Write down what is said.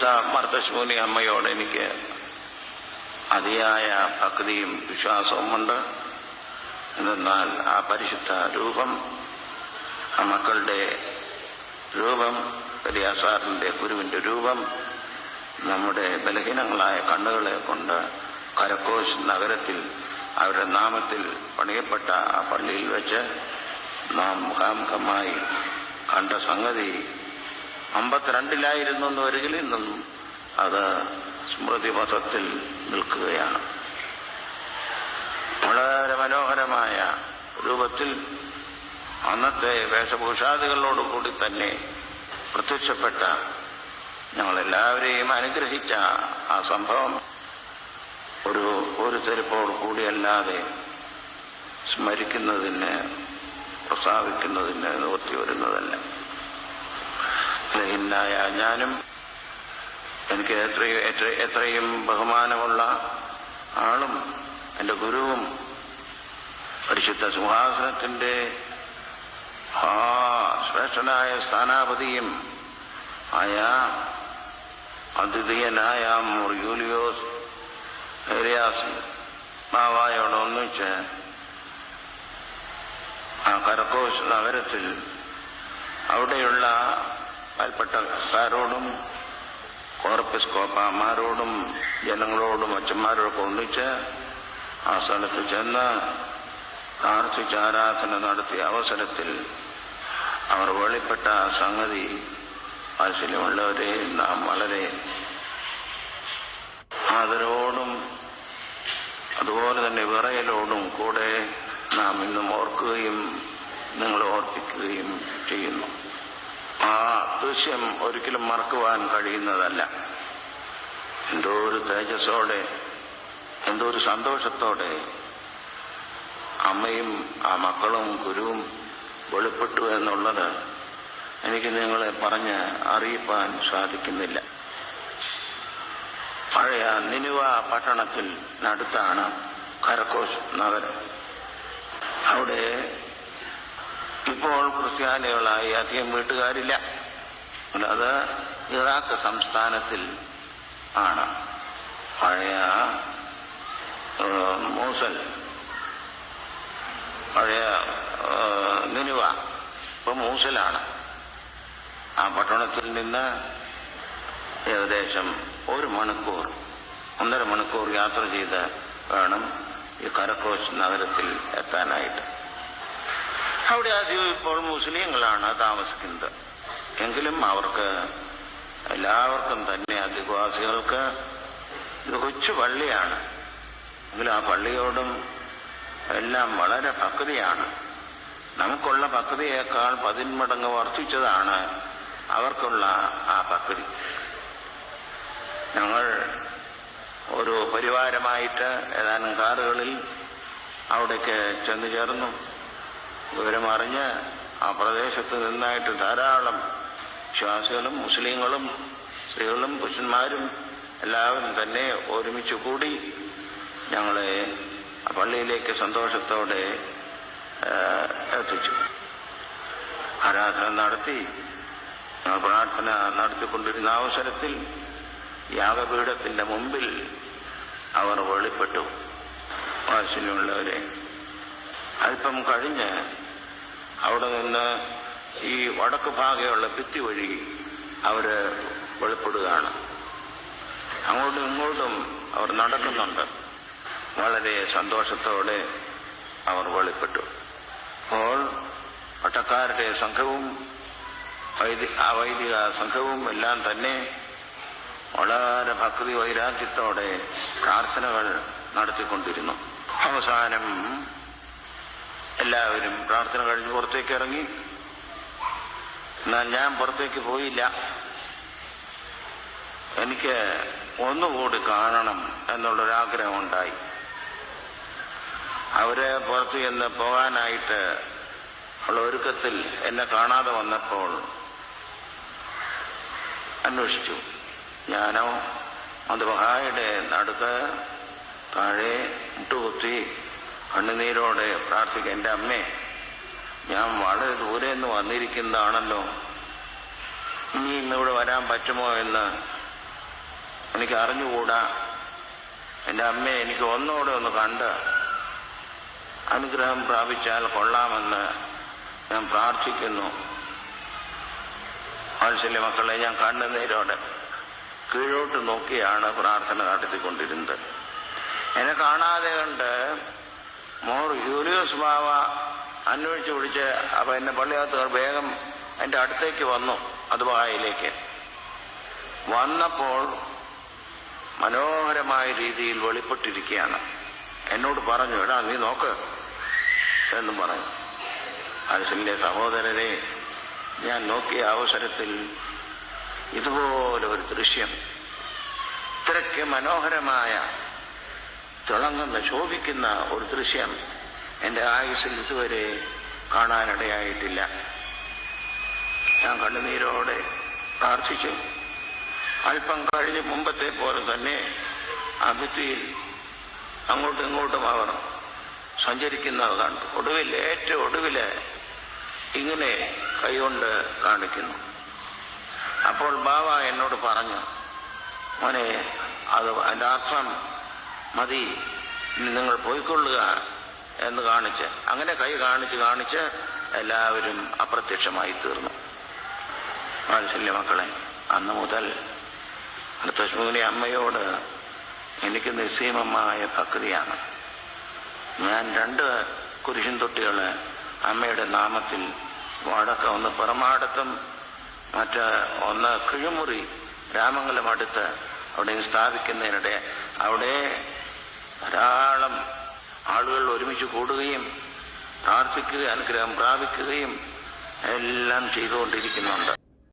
വിശുദ്ധ മർദ്ദശൂനി അമ്മയോട് എനിക്ക് അതിയായ ഭക്തിയും വിശ്വാസവുമുണ്ട് എന്നാൽ ആ പരിശുദ്ധ രൂപം ആ മക്കളുടെ രൂപം പരിയാസാറിന്റെ ഗുരുവിന്റെ രൂപം നമ്മുടെ ബലഹീനങ്ങളായ കണ്ണുകളെ കൊണ്ട് കരക്കോശ് നഗരത്തിൽ അവരുടെ നാമത്തിൽ പണിയപ്പെട്ട ആ പള്ളിയിൽ വെച്ച് നാം മുഖാമുഖമായി കണ്ട സംഗതി അമ്പത്തിരണ്ടിലായിരുന്നു എന്ന് വരികിൽ ഇന്നും അത് സ്മൃതിപഥത്തിൽ നിൽക്കുകയാണ്. വളരെ മനോഹരമായ രൂപത്തിൽ അന്നത്തെ വേഷഭൂഷാദികളോടുകൂടി തന്നെ പ്രത്യക്ഷപ്പെട്ട ഞങ്ങളെല്ലാവരെയും അനുഗ്രഹിച്ച ആ സംഭവം. ഒരു ഒരു തെരുപ്പോട് കൂടിയല്ലാതെ സ്മരിക്കുന്നതിന് പ്രസ്താവിക്കുന്നതിന് നിവർത്തി വരുന്നതല്ല. സ്നേഹിനായ ഞാനും എനിക്ക് എത്രയും എത്ര- എത്രയും ബഹുമാനമുള്ള ആളും എന്റെ ഗുരുവും പരിശുദ്ധ സിംഹാസനത്തിന്റെ ആ ശ്രേഷ്ഠനായ സ്ഥാനാപതിയും ആയ അദ്വിതീയനായ മുറിയൂലിയോസ് മാവായോട് ഒന്നിച്ച് ആ കരക്കോസ് നഗരത്തിൽ അവിടെയുള്ള പാൽപ്പട്ടക്കാരോടും കോർപ്പിസ്കോപ്പാമാരോടും ജനങ്ങളോടും അച്ഛന്മാരോടൊക്കെ ഒന്നിച്ച് ആ സ്ഥലത്ത് ചെന്ന് പ്രാർത്ഥിച്ച് ആരാധന നടത്തിയ അവസരത്തിൽ അവർ വെളിപ്പെട്ട സംഗതി മനസ്സിലുള്ളവരെ നാം വളരെ ആദരവോടും അതുപോലെ തന്നെ വിറയലോടും കൂടെ നാം ഇന്നും ഓർക്കുകയും നിങ്ങളെ ഓർപ്പിക്കുകയും ചെയ്യുന്നു ആ ദൃശ്യം ഒരിക്കലും മറക്കുവാൻ കഴിയുന്നതല്ല. എന്തോ ഒരു തേജസ്സോടെ എന്തോ ഒരു സന്തോഷത്തോടെ അമ്മയും ആ മക്കളും ഗുരുവും വെളിപ്പെട്ടു എന്നുള്ളത് എനിക്ക് നിങ്ങളെ പറഞ്ഞ് അറിയിപ്പാൻ സാധിക്കുന്നില്ല. പഴയ നിനുവ പട്ടണത്തിൽ നടുത്താണ് കരക്കോസ് നഗരം. അവിടെ ഇപ്പോൾ ക്രിസ്ത്യാനികളായി അധികം വീട്ടുകാരില്ല. അത് ഇറാഖ് സംസ്ഥാനത്തിൽ ആണ്. പഴയ മൂസൽ പഴയ നിനുവ ഇപ്പൊ മൂസലാണ്. ആ പട്ടണത്തിൽ നിന്ന് ഏകദേശം ഒരു മണിക്കൂർ ഒന്നര മണിക്കൂർ യാത്ര ചെയ്ത് വേണം ഈ കരക്കോച്ച് നഗരത്തിൽ എത്താനായിട്ട്. അവിടെ ആദ്യം ഇപ്പോൾ മുസ്ലിങ്ങളാണ് താമസിക്കുന്നത്. എങ്കിലും അവർക്ക് എല്ലാവർക്കും തന്നെ അധിവാസികൾക്ക് ഇത് കൊച്ചു പള്ളിയാണ്. എങ്കിലും ആ പള്ളിയോടും എല്ലാം വളരെ ഭക്തിയാണ് നമുക്കുള്ള ഭക്തിയേക്കാൾ പതിന്മടങ്ങ് വർദ്ധിച്ചതാണ് അവർക്കുള്ള ആ ഭക്തി ഞങ്ങൾ ഒരു പരിവാരമായിട്ട് ഏതാനും കാറുകളിൽ അവിടേക്ക് ചെന്നു ചേർന്നു. വിവരമറിഞ്ഞ് ആ പ്രദേശത്ത് നിന്നായിട്ട് ധാരാളം വിശ്വാസികളും മുസ്ലിങ്ങളും സ്ത്രീകളും പുരുഷന്മാരും എല്ലാവരും തന്നെ ഒരുമിച്ച് കൂടി ഞങ്ങളെ പള്ളിയിലേക്ക് സന്തോഷത്തോടെ എത്തിച്ചു. ആരാധന നടത്തി പ്രാർത്ഥന നടത്തിക്കൊണ്ടിരുന്ന അവസരത്തിൽ യാഗപീഠത്തിന്റെ മുമ്പിൽ അവർ വെളിപ്പെട്ടു. വാശിനുള്ളവരെ അല്പം കഴിഞ്ഞ് അവിടെ നിന്ന് ഈ വടക്ക് ഭാഗമുള്ള ഭിത്തി വഴി അവർ വെളിപ്പെടുകയാണ്. അങ്ങോട്ടും ഇങ്ങോട്ടും അവർ നടക്കുന്നുണ്ട്. വളരെ സന്തോഷത്തോടെ അവർ വെളിപ്പെട്ടു. അപ്പോൾ പട്ടക്കാരുടെ സംഘവും വൈദി- വൈദിക സംഘവും എല്ലാം തന്നെ വളരെ ഭക്തി വൈരാഗ്യത്തോടെ പ്രാർത്ഥനകൾ നടത്തിക്കൊണ്ടിരുന്നു. അവസാനം എല്ലാവരും പ്രാർത്ഥന കഴിഞ്ഞ് പുറത്തേക്ക് ഇറങ്ങി. എന്നാൽ ഞാൻ പുറത്തേക്ക് പോയില്ല. എനിക്ക് ഒന്നുകൂടി കാണണം എന്നുള്ളൊരാഗ്രഹം ഉണ്ടായി അവരെ പുറത്തു ചെന്ന് പോകാനായിട്ട് ഉള്ള ഒരുക്കത്തിൽ എന്നെ കാണാതെ വന്നപ്പോൾ അന്വേഷിച്ചു. ഞാനോ മധുബഹായുടെ നടുക്ക് താഴെ മുട്ടുകുത്തി കണ്ണുനീരോടെ പ്രാർത്ഥിക്കുക എന്റെ അമ്മേ ഞാൻ വളരെ ദൂരെ നിന്ന് വന്നിരിക്കുന്നതാണല്ലോ. ഇനി ഇന്നിവിടെ വരാൻ പറ്റുമോ എന്ന് എനിക്ക് അറിഞ്ഞുകൂടാ. എന്റെ അമ്മയെ എനിക്ക് ഒന്നുകൂടെ ഒന്ന് കണ്ട് അനുഗ്രഹം പ്രാപിച്ചാൽ കൊള്ളാമെന്ന് ഞാൻ പ്രാർത്ഥിക്കുന്നു. വാത്സല്യ മക്കളെ ഞാൻ കണ്ണുനീരോടെ കീഴോട്ട് നോക്കിയാണ് പ്രാർത്ഥന നടത്തിക്കൊണ്ടിരുന്നത്. എന്നെ കാണാതെ കണ്ട് മോർ യൂലിയോസ് ബാവ അന്വേഷിച്ച് പിടിച്ച് അപ്പൊ എന്നെ പള്ളിയകത്ത് വേഗം എന്റെ അടുത്തേക്ക് വന്നു അതുവായിലേക്ക് വന്നപ്പോൾ മനോഹരമായ രീതിയിൽ വെളിപ്പെട്ടിരിക്കുകയാണ്. എന്നോട് പറഞ്ഞു എടാ നീ നോക്ക്. എന്നും പറഞ്ഞു. മനസ്സിലെ സഹോദരരെ ഞാൻ നോക്കിയ അവസരത്തിൽ ഇതുപോലെ ഒരു ദൃശ്യം ഇത്രയ്ക്ക് മനോഹരമായ തിളങ്ങുന്ന ശോഭിക്കുന്ന ഒരു ദൃശ്യം എന്റെ ആയുസ്സിൽ ഇതുവരെ കാണാനിടയായിട്ടില്ല. ഞാൻ കണ്ണുനീരോടെ പ്രാർത്ഥിച്ചു അല്പം കഴിഞ്ഞ് മുമ്പത്തെ പോലെ തന്നെ ആ ഭിത്തിയിൽ അങ്ങോട്ടും ഇങ്ങോട്ടും അവർ സഞ്ചരിക്കുന്നത് കണ്ടു ഒടുവിൽ ഏറ്റവും ഒടുവിൽ ഇങ്ങനെ കൈകൊണ്ട് കാണിക്കുന്നു. അപ്പോൾ ബാബ എന്നോട് പറഞ്ഞു മോനെ അത് അതിന്റെ അർത്ഥം മതി. നിങ്ങൾ പോയിക്കൊള്ളുക. എന്ന് കാണിച്ച് അങ്ങനെ കൈ കാണിച്ച് കാണിച്ച് എല്ലാവരും അപ്രത്യക്ഷമായി തീർന്നു. വാത്സല്യ മക്കളെ അന്ന് മുതൽ തശ്മുവിനെ അമ്മയോട് എനിക്ക് നിസ്സീമമായ ഭക്തിയാണ്. ഞാൻ രണ്ട് കുരിശും തൊട്ടികൾ അമ്മയുടെ നാമത്തിൽ വടക്ക ഒന്ന് പുറമാടത്തും മറ്റ് ഒന്ന് കിഴുമുറി രാമംഗലം അടുത്ത് അവിടെ സ്ഥാപിക്കുന്നതിനിടെ അവിടെ ധാരാളം ആളുകൾ ഒരുമിച്ച് കൂടുകയും പ്രാർത്ഥിക്കുക അനുഗ്രഹം പ്രാപിക്കുകയും എല്ലാം ചെയ്തുകൊണ്ടിരിക്കുന്നുണ്ട്.